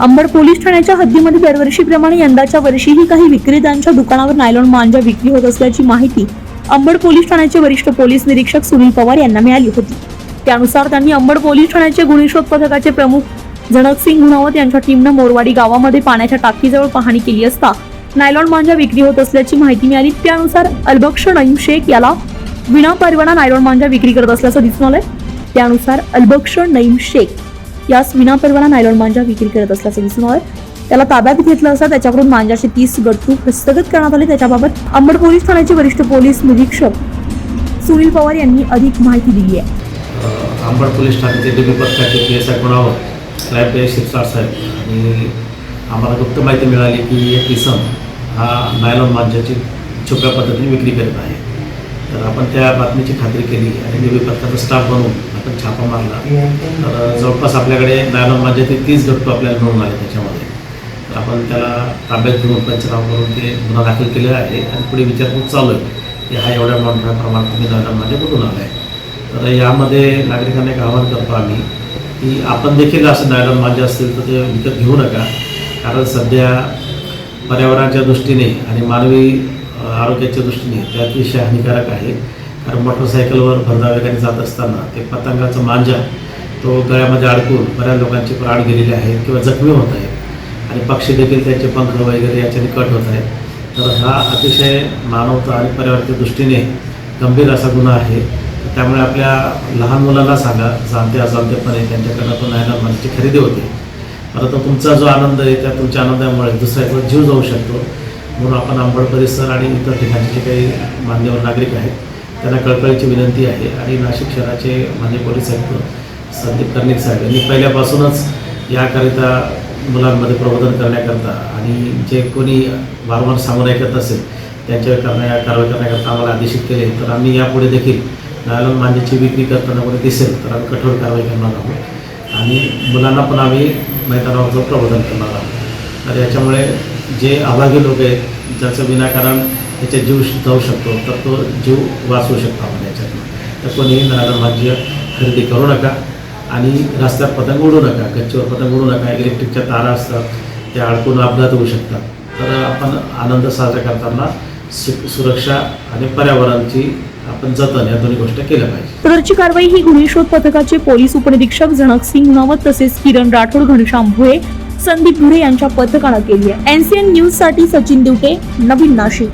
Ambad police ठाण्याच्या हद्दीमध्ये दरवर्षीप्रमाणे यंदाच्या वर्षीही काही विक्रेत्यांच्या दुकानावर नायलॉन मांजा विक्री होत असल्याची माहिती अंबड पोलीस ठाण्याचे वरिष्ठ पोलीस निरीक्षक सुनील पवार यांना मिळाली होती. त्यानुसार त्यांनी अंबड पोलीस ठाण्याचे गुन्हे शोध पथकाचे प्रमुख जनकसिंग गुणावत यांच्या टीमनं मोरवाडी गावामध्ये पाण्याच्या टाकीजवळ पाहणी केली असता नायलॉन मांजा विक्री होत असल्याची माहिती मिळाली. त्यानुसार अल्बक्ष नईम शेख याला विना परवाना नायलॉन मांजा विक्री करत असल्याचं दिसून आलंय. त्यानुसार अल्बक्ष नईम शेख यास विनापरवाना नायलॉन मांजा विक्री करत असल्याचं दिसून आलं त्याला ताब्यात घेतलं असता त्याच्याकडून मांजाचे तीस गट्टू हस्तगत करण्यात आले. त्याच्याबाबत अंबड पोलीस ठाण्याचे वरिष्ठ पोलीस निरीक्षक सुनील पवार यांनी अधिक माहिती दिली आहे. अंबड पोलीस ठाण्याचे डीबी पथकाचे पी एस आय गुणावर क्राईम शिरसाट साहेब. आणि आम्हाला गुप्त माहिती मिळाली की एक इसम हा नायलॉन मांजाची छुप्या पद्धतीने विक्री करत आहे. तर आपण त्या बातमीची खात्री केली आणि डीबी पथकाचा स्टाफ बनवून आपण छापा मारला. तर जवळपास आपल्याकडे नायलॉन मांजाचे तीस गट्टू आपल्याला मिळून आले त्याच्यामध्ये. तर आपण त्याला ताब्यात घेऊन पंचनामा करून ते गुन्हा दाखल केलेला आहे आणि पुढे विचारपूस चालू आहे की हा एवढ्या मोठ्या प्रमाणात तुम्ही नायलॉन मांजा कुठून आला आहे तर यामध्ये नागरिकांना एक आवाहन करतो आम्ही की आपण देखील असं नायलॉन माझे असतील तर ते विकत घेऊ नका. कारण सध्या पर्यावरणाच्या दृष्टीने आणि मानवी आरोग्याच्या दृष्टीने ते अतिशय हानिकारक आहे. कारण मोटरसायकलवर भरधाव वेगाने जात असताना ते पतंगाचा मांजा तो गळ्यामध्ये अडकून बऱ्याच लोकांचे प्राण गेलेले आहेत किंवा जखमी होत आहेत. आणि पक्षी देखील त्यांचे पंख वगैरे याच्याने कट होत आहेत. तर हा अतिशय मानवता आणि पर्यावरणाच्या दृष्टीने गंभीर असा गुन्हा आहे. त्यामुळे आपल्या लहान मुलांना सांगा जाणते अजाणतेपणे त्यांच्याकडनं तो नायलॉन मनाची खरेदी होते. परंतु तुमचा जो आनंद आहे त्या तुमच्या आनंदामुळे दुसऱ्याकडे जीव जाऊ शकतो. म्हणून आपण आंबड परिसर आणि इतर ठिकाणचे जे काही मान्यवर नागरिक आहेत त्यांना कळकळीची विनंती आहे. आणि नाशिक शहराचे मान्य पोलीस आयुक्त संदीप कर्णिक साहेब यांनी पहिल्यापासूनच याकरिता मुलांमध्ये प्रबोधन करण्याकरता आणि जे कोणी वारंवार सामोरं ऐकत असेल त्यांच्यावर करण्या कारवाई करण्याकरता आम्हाला आदेशित केले तर आम्ही यापुढे देखील नायलन मांजेची विक्री करताना कोणी दिसेल तर आम्ही कठोर कारवाई करणार आहोत. आणि मुलांना पण आम्ही मैदानावरचं प्रबोधन करणार आहोत. तर याच्यामुळे जे अभागी लोक आहेत ज्याचं विनाकारण त्याच्यात जीव जाऊ शकतो तर तो जीव वाचवू शकतो आपण याच्यातनं. तर कोणीही नारळ मांजी खरेदी करू नका आणि रस्त्यात पतंग उडू नका गच्चीवर पतंग उडू नका इलेक्ट्रिकच्या तारा असतात त्या अडकून अपघात होऊ शकतात. तर आपण आनंद साजरा करताना सु सुरक्षा आणि पर्यावरणाची आपण जतन या दोन्ही गोष्टी केल्या पाहिजे. सदरची कारवाई ही गुन्हे शोध पथकाचे पोलीस उपनिरीक्षक जनक सिंग नवत तसेच किरण राठोड घनश्याम भुळे संदीप भुरे यांच्या पथकानं केली आहे. एनसीएन न्यूजसाठी सचिन दिवटे नवीन नाशिक.